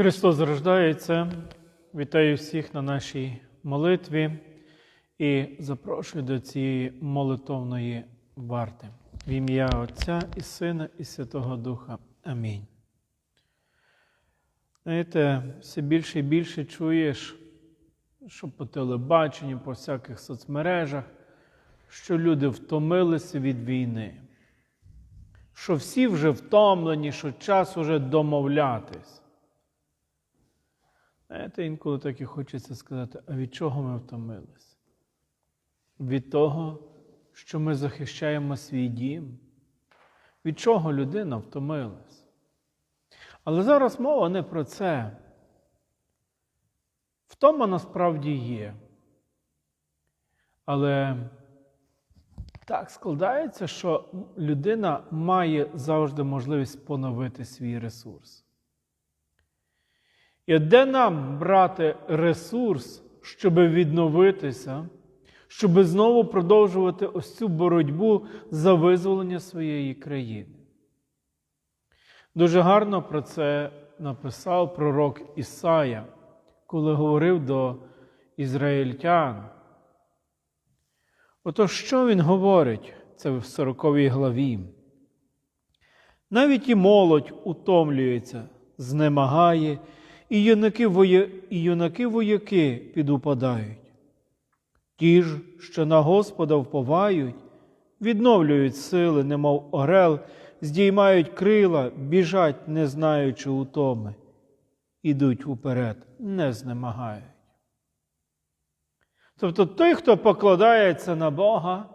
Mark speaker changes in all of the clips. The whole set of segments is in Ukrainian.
Speaker 1: Христос рождається. Вітаю всіх на нашій молитві і запрошую до цієї молитовної варти. В ім'я Отця і Сина, і Святого Духа. Амінь. Знаєте, все більше і більше чуєш, що по телебаченню, по всяких соцмережах, що люди втомилися від війни, що всі вже втомлені, що час уже домовлятись. Знаєте, інколи так і хочеться сказати, а від чого ми втомилися? Від того, що ми захищаємо свій дім. Від чого людина втомилась? Але зараз мова не про це. Втома насправді є. Але так складається, що людина має завжди можливість поновити свій ресурс. І де нам брати ресурс, щоб відновитися, щоб знову продовжувати ось цю боротьбу за визволення своєї країни? Дуже гарно про це написав пророк Ісая, коли говорив до ізраїльтян. Ото що він говорить? Це в 40 главі. Навіть і молодь утомлюється, знемагає, і юнаки воя... і юнаки вояки підупадають. Ті ж, що на Господа вповають, відновлюють сили, немов орел, здіймають крила, біжать, не знаючи утоми, ідуть уперед, не знемагають. Тобто той, хто покладається на Бога,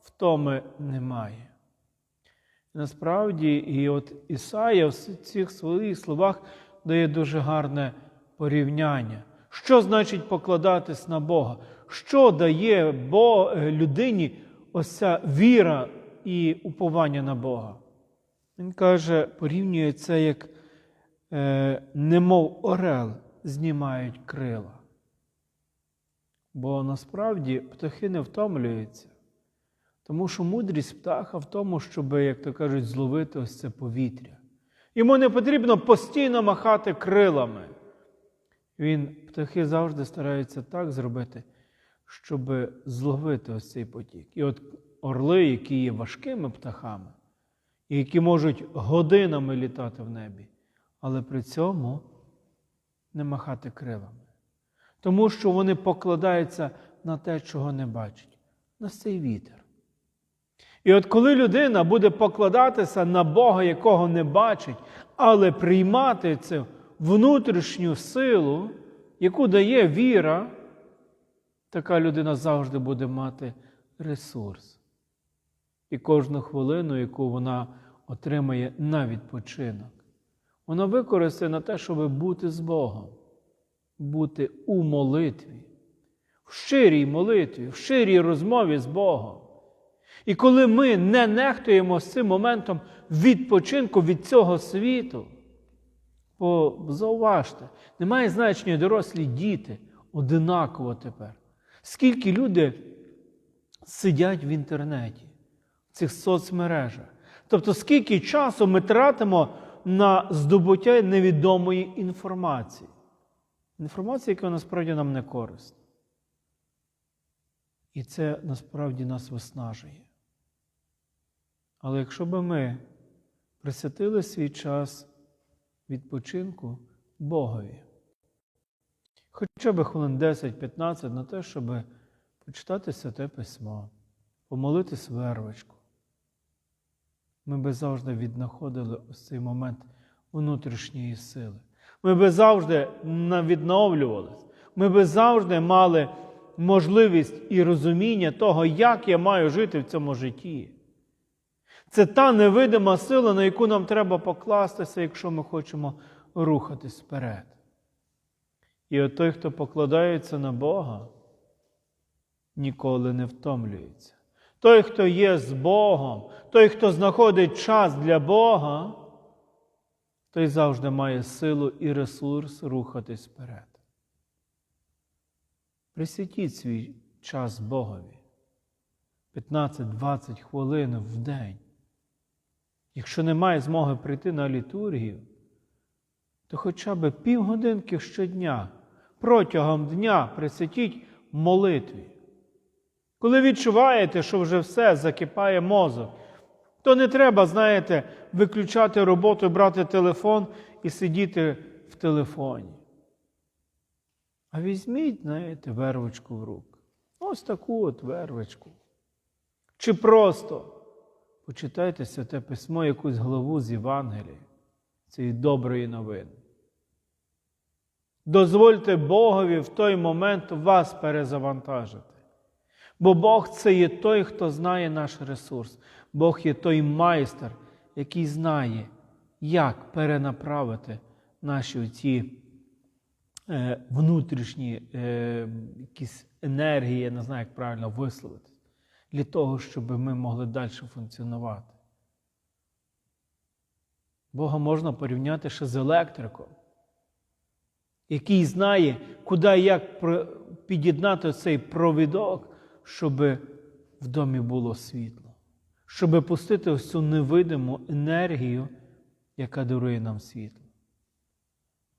Speaker 1: втоми немає. Насправді, і от Ісая в цих своїх словах дає дуже гарне порівняння. Що значить покладатись на Бога? Що дає людині ось ця віра і уповання на Бога? Він каже, порівнює це як е, немов орел знімають крила. Бо насправді птахи не втомлюються, тому що мудрість птаха в тому, щоб, як то кажуть, зловити ось це повітря. Йому не потрібно постійно махати крилами. Він, птахи завжди стараються так зробити, щоб зловити ось цей потік. І от орли, які є важкими птахами, і які можуть годинами літати в небі, але при цьому не махати крилами. Тому що вони покладаються на те, чого не бачать, на цей вітер. І от коли людина буде покладатися на Бога, якого не бачить, але приймати цю внутрішню силу, яку дає віра, така людина завжди буде мати ресурс. І кожну хвилину, яку вона отримає на відпочинок, вона використає на те, щоб бути з Богом, бути у молитві, в щирій молитві, в щирій розмові з Богом. І коли ми не нехтуємо з цим моментом відпочинку від цього світу, бо зауважте, немає значення дорослі діти одинаково тепер. Скільки люди сидять в інтернеті, в цих соцмережах. Тобто, скільки часу ми тратимо на здобуття невідомої інформації. Інформація, яка насправді нам не корисна. І це насправді нас виснажує. Але якщо б ми присвятили свій час відпочинку Богові, хоча б хвилин 10-15 на те, щоб почитати святе письмо, помолитись вервочку, ми би завжди віднаходили ось цей момент внутрішньої сили. Ми би завжди відновлювалися. Ми би завжди мали можливість і розуміння того, як я маю жити в цьому житті. Це та невидима сила, на яку нам треба покластися, якщо ми хочемо рухатись вперед. І от той, хто покладається на Бога, ніколи не втомлюється. Той, хто є з Богом, той, хто знаходить час для Бога, той завжди має силу і ресурс рухатись вперед. Присвятіть свій час Богові 15-20 хвилин в день. Якщо немає змоги прийти на літургію, то хоча б півгодинки щодня протягом дня присвятіть молитві. Коли відчуваєте, що вже все закипає мозок, то не треба, знаєте, виключати роботу, брати телефон і сидіти в телефоні. А візьміть, знаєте, вервочку в руку. Ось таку от вервочку. Чи просто почитайте святе письмо, якусь главу з Євангелії, цієї доброї новини. Дозвольте Богові в той момент вас перезавантажити. Бо Бог це є той, хто знає наш ресурс. Бог є той майстер, який знає, як перенаправити наші ці е, внутрішні е, якісь енергії, я не знаю, як правильно висловити, для того, щоб ми могли далі функціонувати. Бога можна порівняти ще з електриком, який знає, куди і як під'єднати цей провідок, щоб в домі було світло, щоб пустити ось цю невидиму енергію, яка дарує нам світло.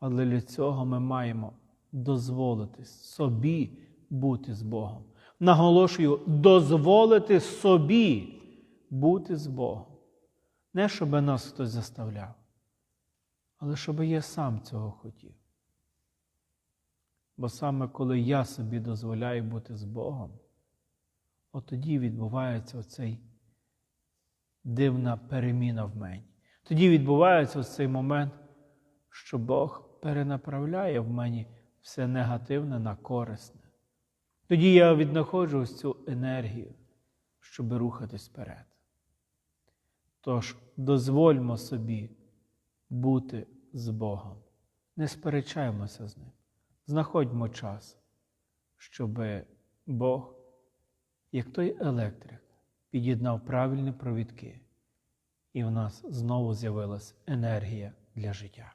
Speaker 1: Але для цього ми маємо дозволити собі бути з Богом. Наголошую, дозволити собі бути з Богом. Не щоб нас хтось заставляв, але щоб я сам цього хотів. Бо саме коли я собі дозволяю бути з Богом, от тоді відбувається оцей дивна переміна в мені. Тоді відбувається цей момент, що Бог перенаправляє в мені все негативне на корисне. Тоді я віднаходжу ось цю енергію, щоб рухатись вперед. Тож дозвольмо собі бути з Богом. Не сперечаємося з Ним. Знаходьмо час, щоб Бог, як той електрик, під'єднав правильні провідки, і в нас знову з'явилась енергія для життя.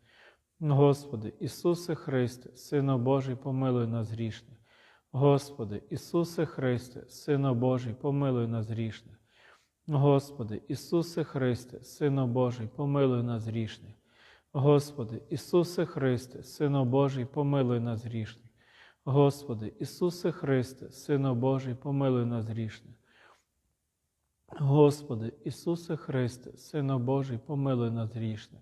Speaker 1: Господи, Ісусе Христе, Сино Божий, помилуй нас грішних. Господи, Ісусе Христе, Сино Божий, помилуй нас грішних. Господи, Ісусе Христе, Сино Божий, помилуй нас грішних. Господи, Ісусе Христе, Сино Божий, помилуй нас грішних. Господи, Ісусе Христе, Сино Божий, помилуй нас грішних. Господи, Ісусе Христе, Сино Божий, помилуй нас грішних.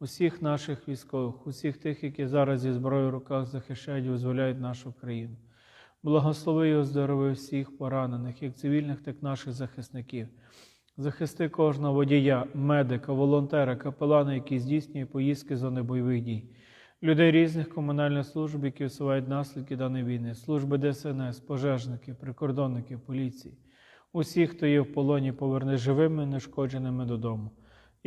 Speaker 1: усіх наших військових, усіх тих, які зараз зі зброєю в руках захищають і визволяють нашу країну. Благослови і оздорови всіх поранених, як цивільних, так і наших захисників. Захисти кожного водія, медика, волонтера, капелана, який здійснює поїздки з зони бойових дій, людей різних комунальних служб, які усувають наслідки даної війни, служби ДСНС, пожежники, прикордонники, поліції. Усіх, хто є в полоні, поверни живими, нешкодженими додому.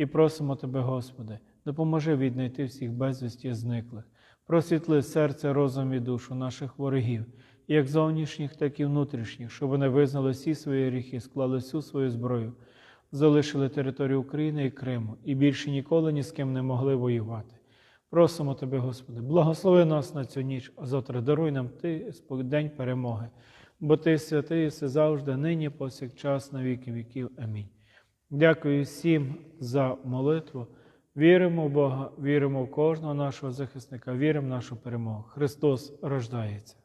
Speaker 1: І просимо Тебе, Господи, допоможи віднайти всіх безвісті зниклих, просвітли серце, розум і душу наших ворогів, як зовнішніх, так і внутрішніх, щоб вони визнали всі свої гріхи, склали всю свою зброю, залишили територію України і Криму і більше ніколи ні з ким не могли воювати. Просимо Тебе, Господи, благослови нас на цю ніч, а завтра даруй нам Ти день перемоги, бо Ти святий, все завжди, нині, повсякчас, на віки віків. Амінь. Дякую всім за молитву. Віримо в Бога, віримо в кожного нашого захисника, віримо в нашу перемогу. Христос рождається.